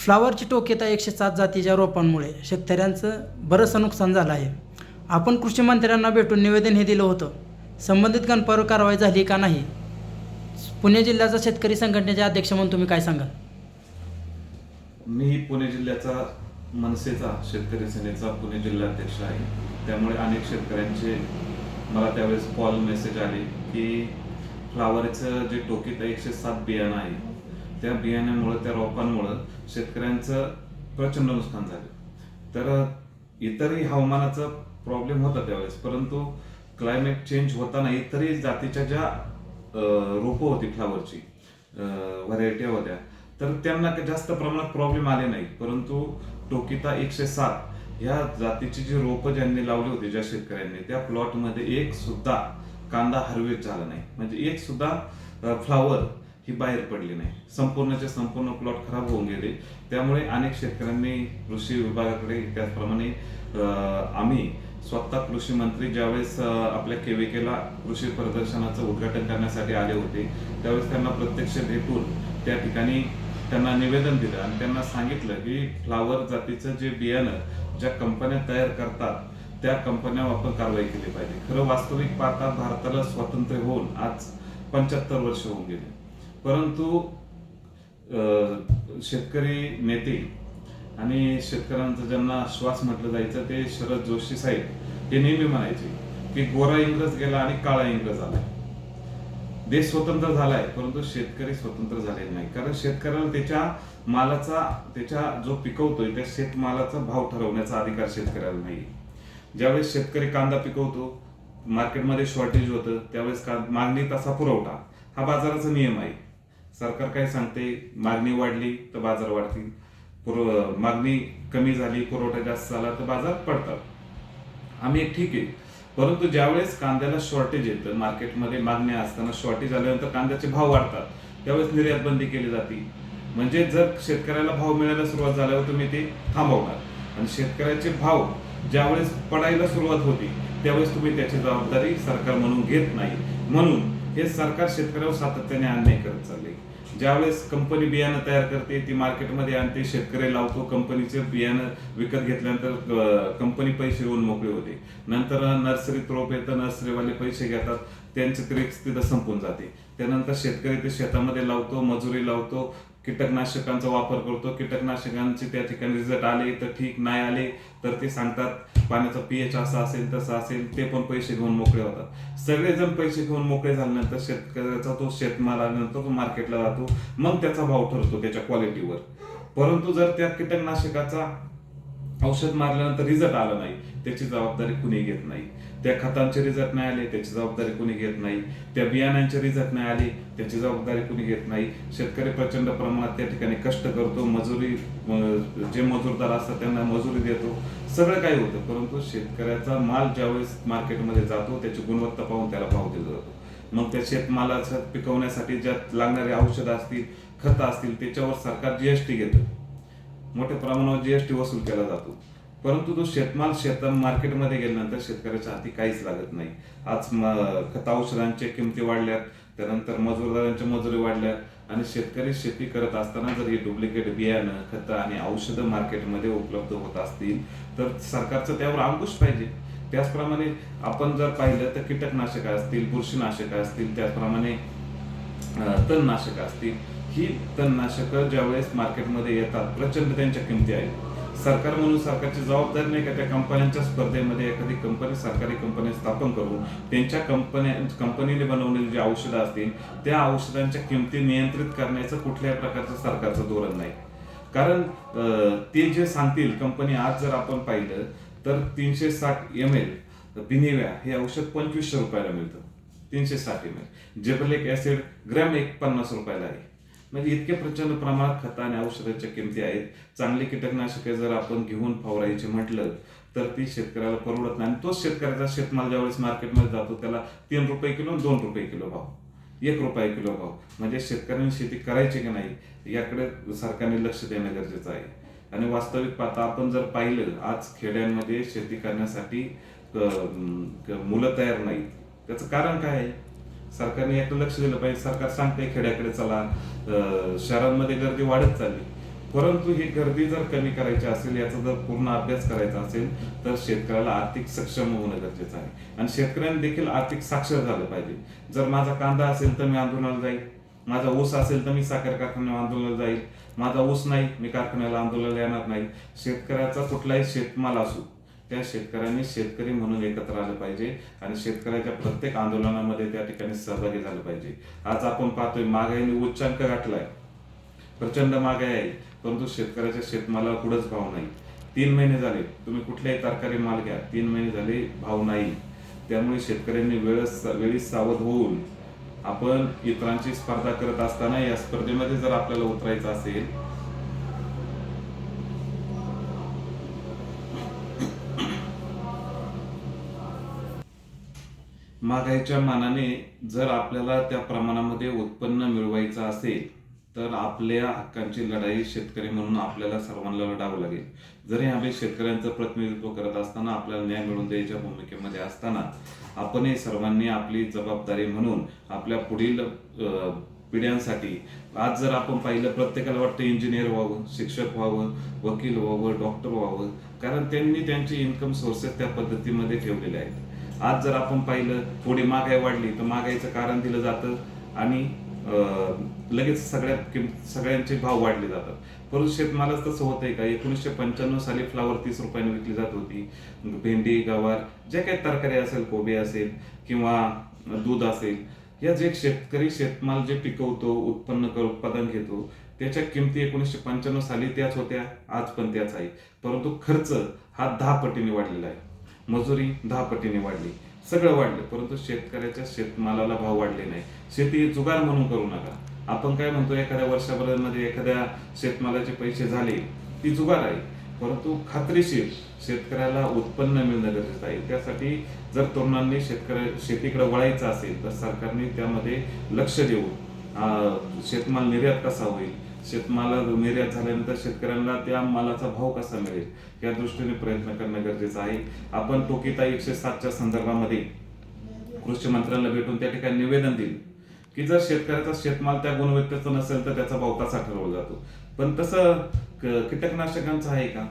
फ्लावरची टोकेता एकशे सात जातीच्या रोपांमुळे शेतकऱ्यांचं बरंचसं नुकसान झालं आहे. आपण कृषी मंत्र्यांना भेटून निवेदन हे दिलं होतं. संबंधित गणपावर कारवाई झाली का नाही? पुणे जिल्ह्याचा शेतकरी संघटनेचे अध्यक्ष म्हणून तुम्ही काय सांगाल? मी पुणे जिल्ह्याचा मनसेचा शेतकरी सेनेचा पुणे जिल्हाध्यक्ष आहे. त्यामुळे अनेक शेतकऱ्यांचे मला त्यावेळेस कॉल मेसेज आले की फ्लावरचं जे टोकीत एकशे सात बियाणं आहे त्या बियाण्यामुळं त्या रोपांमुळं शेतकऱ्यांचं प्रचंड नुकसान झालं. तर इतरही हवामानाचा प्रॉब्लेम होता त्यावेळेस. परंतु क्लायमेट चेंज होताना इतरही जातीच्या ज्या रोपं होती फ्लावरची व्हरायटी होत्या तर त्यांना जास्त प्रमाणात प्रॉब्लेम आले नाही. परंतु टोकिता एकशे सात ह्या जातीची जी रोपं ज्यांनी लावली होती ज्या शेतकऱ्यांनी त्या प्लॉटमध्ये एक सुद्धा कांदा हार्वेस्ट झाला नाही. म्हणजे एक सुद्धा फ्लावर ही बाहेर पडली नाही. संपूर्णचे संपूर्ण प्लॉट खराब होऊन गेले. त्यामुळे अनेक शेतकऱ्यांनी कृषी विभागाकडे त्याचप्रमाणे आम्ही स्वतः कृषी मंत्री ज्यावेळेस आपल्या केविकेला कृषी प्रदर्शनाचं उद्घाटन करण्यासाठी आले होते त्यावेळेस त्यांना प्रत्यक्ष भेटून त्या ठिकाणी त्यांना निवेदन दिलं आणि त्यांना सांगितलं की फ्लावर जातीचं जे बियाणं ज्या कंपन्या तयार करतात त्या कंपन्यावर आपण कारवाई केली पाहिजे. खरं वास्तविक पाहता भारताला स्वातंत्र्य होऊन आज पंच्याहत्तर वर्ष होऊन गेले. परंतु अं, शेतकरी नेते आणि शेतकऱ्यांचं ज्यांना श्वास म्हटलं जायचं ते शरद जोशी साहेब हे नेहमी म्हणायचे की गोरा इंग्रज गेला आणि काळा इंग्रज आला देश स्वतंत्र झालाय परंतु शेतकरी स्वतंत्र झालेला नाही. कारण शेतकऱ्याला त्याच्या मालाचा त्याच्या जो पिकवतोय त्या शेतमालाचा भाव ठरवण्याचा अधिकार शेतकऱ्याला नाही ज्यावेळेस शेतकरी कांदा पिकवतो मार्केटमध्ये शॉर्टेज होतं त्यावेळेस का मागणी तसा पुरवठा हा बाजाराचा नियम आहे. सरकार काय सांगते मागणी वाढली तर बाजार वाढतील. पुरव मागणी कमी झाली पुरवठा जास्त झाला तर बाजार पडतात. आम्ही ठीक आहे. परंतु ज्यावेळेस कांद्याला शॉर्टेज येतं मार्केटमध्ये मागणी असताना शॉर्टेज आल्यानंतर कांद्याचे भाव वाढतात त्यावेळेस निर्यात बंदी केली जाते. म्हणजे जर शेतकऱ्याला भाव मिळायला सुरुवात झाल्यावर तुम्ही ते थांबवणार. आणि शेतकऱ्याचे भाव ज्यावेळेस पडायला सुरुवात होती त्यावेळेस तुम्ही त्याची जबाबदारी सरकार म्हणून घेत नाही. म्हणून हे सरकार शेतकऱ्यावर सातत्याने अन्याय करत चालले ज्यावेळेस कंपनी बियाणं तयार करते ती मार्केटमध्ये आणते शेतकरी लावतो कंपनीचे बियाणं विकत घेतल्यानंतर कंपनी पैसे येऊन मोकळे होते. नंतर नर्सरीत रोप येतं नर्सरीवाले पैसे घेतात त्यांचे क्रेक्स तिथं संपून जाते. त्यानंतर शेतकरी ते शेतामध्ये लावतो मजुरी लावतो कीटकनाशकांचा वापर करतो. कीटकनाशकांचे त्या ठिकाणी रिझल्ट आले तर ठीक नाही आले तर ते सांगतात पाण्याचा पीएच असा असेल तसा असेल ते पण पैसे घेऊन मोकळे होतात. सगळेजण पैसे घेऊन मोकळे झाल्यानंतर शेतकऱ्याचा तो शेतमाल आल्यानंतर तो मार्केटला जातो मग त्याचा भाव ठरतो त्याच्या क्वालिटीवर परंतु जर त्या कीटकनाशकाचा औषध मारल्यानंतर रिझल्ट आला नाही त्याची जबाबदारी कुणी घेत नाही. त्या खतांचे रिझल्ट नाही आले त्याची जबाबदारी कुणी घेत नाही. त्या बियाण्यांचे रिझल्ट नाही आले त्याची जबाबदारी कुणी घेत नाही. शेतकरी प्रचंड प्रमाणात त्या ठिकाणी कष्ट करतो मजुरी जे मजूरदार असतात त्यांना मजुरी देतो. सगळं काही होतं परंतु शेतकऱ्याचा माल ज्यावेळेस मार्केटमध्ये जातो त्याची गुणवत्ता पाहून त्याला भाव दिला जातो. मग त्या शेतमालाचं पिकवण्यासाठी ज्या लागणारी औषधं असतील खतं असतील त्याच्यावर सरकार जीएसटी घेतं. मोठ्या प्रमाणावर जीएसटी वसूल केला जातो. परंतु तो शेतमाल शेत मार्केटमध्ये गेल्यानंतर शेतकऱ्याच्या हाती काहीच लागत नाही. आज खता खत औषधांच्या किमती वाढल्यात त्यानंतर मजुरदारांच्या मजुरी वाढल्यात आणि शेतकरी शेती करत असताना जर हे डुप्लिकेट बियाणं खतं आणि औषधं मार्केटमध्ये उपलब्ध होत असतील तर सरकारचं त्यावर अंकुश पाहिजे. त्याचप्रमाणे आपण जर पाहिलं तर कीटकनाशक असतील बुरशीनाशक असतील त्याचप्रमाणे तणनाशक असतील. ही तणनाशकं ज्यावेळेस मार्केटमध्ये येतात प्रचंड त्यांच्या किमती आहेत. सरकार म्हणून सरकारची जबाबदारी नाही का त्या कंपन्यांच्या स्पर्धेमध्ये एखादी कंपनी सरकारी कंपनी स्थापन करून त्यांच्या कंपन्या कंपनीने बनवलेली जी औषधं असतील त्या औषधांच्या किमती नियंत्रित करण्याचं कुठल्याही प्रकारचं सरकारचं धोरण नाही. कारण ते जे सांगतील कंपनी आज जर आपण पाहिलं तर तीनशे साठ एम एल बिनिव्या हे औषध पंचवीसशे रुपयाला मिळतं. तीनशे साठ M L gibberellic acid gram एक पन्नास रुपयाला आहे. म्हणजे इतके प्रचंड प्रमाणात खत आणि औषधाच्या किमती आहेत. चांगली कीटकनाशके जर आपण घेऊन फवारायचे म्हटलं तर ती शेतकऱ्याला परवडत नाही. आणि तोच शेतकऱ्याचा शेतमाल ज्यावेळेस मार्केटमध्ये जातो त्याला तीन रुपये किलो दोन रुपये किलो भाव. एक रुपये किलो भाव. म्हणजे शेतकऱ्यांनी शेती करायची की नाही याकडे सरकारने लक्ष देणं गरजेचं आहे. आणि वास्तविक पाहता आपण जर पाहिलं आज खेड्यांमध्ये शेती करण्यासाठी मुलं तयार नाहीत. त्याचं कारण काय आहे? सरकारने याकडे लक्ष दिलं पाहिजे. सरकार सांगते खेड्याकडे चला. शहरांमध्ये गर्दी वाढत चालली. परंतु ही गर्दी जर कमी करायची असेल याचा जर पूर्ण अभ्यास करायचा असेल तर शेतकऱ्याला आर्थिक सक्षम होणं गरजेचं आहे. आणि शेतकऱ्यांनी देखील आर्थिक साक्षर झालं पाहिजे. जर माझा कांदा असेल तर मी आंदोलनाला जाईल. माझा ऊस असेल तर मी साखर कारखान्यावर आंदोलनाला जाईल. माझा ऊस नाही मी कारखान्याला आंदोलनाला येणार नाही. शेतकऱ्याचा कुठलाही शेतमाल असू त्या शेतकऱ्यांनी शेतकरी म्हणून एकत्र आलं पाहिजे आणि शेतकऱ्याच्या प्रत्येक आंदोलनामध्ये त्या ठिकाणी सहभागी झालं पाहिजे. आज आपण पाहतोय महागाईने उच्चांक गाठलाय. प्रचंड महागाई आहे. परंतु शेतकऱ्याच्या शेतमालाला कुठंच भाव नाही. तीन महिने झाले. तुम्ही कुठल्याही तरकारी माल घ्या. तीन महिने झाले भाव नाही. त्यामुळे शेतकऱ्यांनी वेळ वेळी सावध होऊन आपण इतरांची स्पर्धा करत असताना या स्पर्धेमध्ये जर आपल्याला उतरायचं असेल महागाईच्या मानाने जर आपल्याला त्या प्रमाणामध्ये उत्पन्न मिळवायचं असेल तर आपल्या हक्कांची लढाई शेतकरी म्हणून आपल्याला सर्वांना लढावं लागेल. जरी आम्ही शेतकऱ्यांचं प्रतिनिधित्व करत असताना आपल्याला न्याय मिळवून द्यायच्या भूमिकेमध्ये असताना आपणही सर्वांनी आपली जबाबदारी म्हणून आपल्या पुढील पिढ्यांसाठी आज जर आपण पाहिलं प्रत्येकाला वाटतं इंजिनियर व्हावं शिक्षक व्हावं वकील व्हावं डॉक्टर व्हावं कारण त्यांनी त्यांचे इन्कम सोर्सेस त्या पद्धतीमध्ये ठेवलेले आहेत. आज जर आपण पाहिलं थोडी महागाई वाढली तर महागाईचं कारण दिलं जातं आणि लगेच सगळ्या किम सगळ्यांचे भाव वाढले जातात. परंतु शेतमालाच तसं होतंय का? एकोणीसशे पंच्याण्णव साली फ्लावर तीस रुपयाने विकली जात होती. भेंडी गवार ज्या काही तरकारी असेल कोबी असेल किंवा दूध असेल या जे शेतकरी शेतमाल जे पिकवतो उत्पन्न कर उत्पादन घेतो त्याच्या किमती एकोणीसशे पंच्याण्णव साली त्याच होत्या आज पण त्याच आहे. परंतु खर्च हा दहा पटीने वाढलेला आहे. मजुरी दहा पटीने वाढली. सगळं वाढलं परंतु शेतकऱ्याच्या शेतमालाला भाव वाढले नाही. शेती जुगार म्हणून करू नका. आपण काय म्हणतो एखाद्या वर्षाभरामध्ये एखाद्या शेतमालाचे पैसे झाले ती जुगार आहे. परंतु खात्रीशीर शेतकऱ्याला उत्पन्न मिळणं गरजेचं आहे. त्यासाठी जर तरुणांनी शेतकऱ्या शेतीकडे वळायचं असेल तर सरकारने त्यामध्ये लक्ष देऊन शेतमाल निर्यात कसा होईल शेतमाला निर्यात झाल्यानंतर शेतकऱ्यांना त्या मालाचा भाव कसा मिळेल या दृष्टीने प्रयत्न करणं गरजेचं आहे. आपण टोकिता एकशे सातच्या संदर्भामध्ये कृषी मंत्र्यांना भेटून त्या ठिकाणी निवेदन देईल की जर शेतकऱ्याचा शेतमाल त्या गुणवत्तेचा नसेल तर त्याचा भाव कसा ठरवला जातो. पण तसं कीटकनाशकांचा आहे का?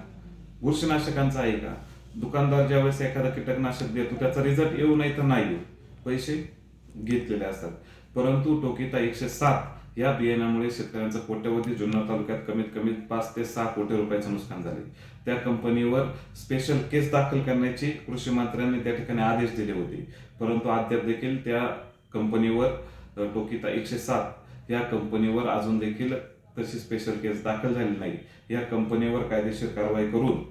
बुरशीनाशकांचा आहे का? दुकानदार ज्यावेळेस एखादा कीटकनाशक देतो त्याचा रिझल्ट येऊ नाही तर नाही येऊ. पैसे घेतलेले असतात. परंतु टोकिता एकशे सात या बियाण्यामुळे शेतकऱ्यांचं कोट्यवधी जुन्नर तालुक्यात कमीत कमी पाच ते सहा कोटी रुपयांचं नुकसान झाले. त्या कंपनीवर स्पेशल केस दाखल करण्याची कृषी मंत्र्यांनी त्या ठिकाणी आदेश दिले होते. परंतु अद्याप देखील त्या कंपनीवर टोकिता एकशे सात या कंपनीवर अजून देखील तशी स्पेशल केस दाखल झाली नाही. या कंपनीवर कायदेशीर कारवाई करून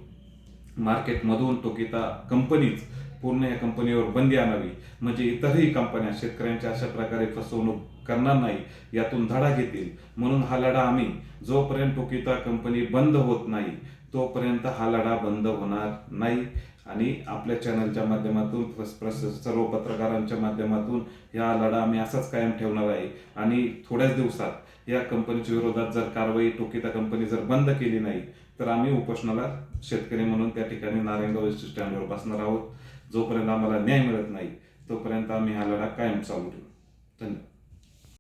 मार्केटमधून टोकिता कंपनीच पूर्ण या कंपनीवर बंदी आणावी. म्हणजे इतरही कंपन्या शेतकऱ्यांच्या अशा प्रकारे फसवणूक करणार नाही यातून धडा घेतील. म्हणून हा लढा आम्ही जोपर्यंत टोकिता कंपनी बंद होत नाही तोपर्यंत हा लढा बंद होणार नाही. आणि आपल्या चॅनलच्या माध्यमातून प्रस- सर्व पत्रकारांच्या माध्यमातून या लढा आम्ही असाच कायम ठेवणार आहे. आणि थोड्याच दिवसात या कंपनीच्या विरोधात जर कारवाई टोकिता कंपनी जर बंद केली नाही तर आम्ही उपोषणाला शेतकरी म्हणून त्या ठिकाणी नारायणगाव स्टँडवर बसणार आहोत. जोपर्यंत आम्हाला न्याय मिळत नाही तोपर्यंत आम्ही हा लढा कायम चालू ठेवू. धन्यवाद.